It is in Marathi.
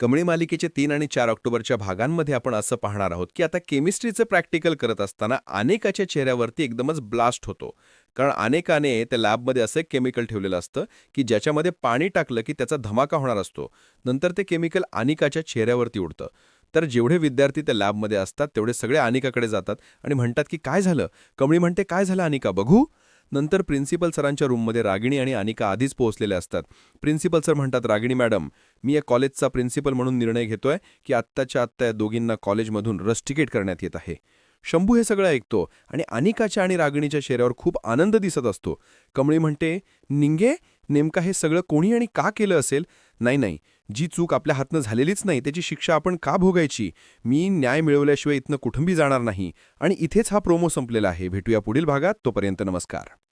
कमळी मालिकेचे तीन आणि चार ऑक्टोबरच्या भागांमध्ये आपण असं पाहणार आहोत की आता केमिस्ट्रीचं प्रॅक्टिकल करत असताना अनेकाच्या चेहऱ्यावरती एकदमच ब्लास्ट होतो. कारण अनेकाने त्या लॅबमध्ये असं एक केमिकल ठेवलेलं असतं की ज्याच्यामध्ये पाणी टाकलं की त्याचा धमाका होणार असतो. नंतर ते केमिकल अनिकाच्या चेहऱ्यावरती उडतं. तर जेवढे विद्यार्थी त्या लॅबमध्ये असतात तेवढे सगळे अनिकाकडे जातात आणि म्हणतात की काय झालं? कमळी म्हणते काय झालं अनिका? बघू. नंतर प्रिन्सिपल सरांच्या रूममध्ये रागिणी आणि अनिका आधीच पोहोचलेल्या असतात. प्रिन्सिपल सर म्हणतात रागिणी मॅडम मी या कॉलेजचा प्रिन्सिपल म्हणून निर्णय घेतोय की आत्ताच्या आत्ता या दोघींना कॉलेजमधून रस्टिकेट करण्यात येत आहे. शंभू हे सगळं ऐकतो आणि अनिकाच्या आणि रागिणीच्या चेहऱ्यावर खूप आनंद दिसत असतो. कमळी म्हणते निंगे नेमका हे सगळं कोणी आणि का केलं असेल? नाही नाही. जी चूक आपल्या हातनं झालेलीच नाही त्याची शिक्षा आपण का भोगायची? मी न्याय मिळवल्याशिवाय इथनं कुठंबी जाणार नाही. आणि इथेच हा प्रोमो संपलेला आहे. भेटूया पुढील भागात. तोपर्यंत नमस्कार.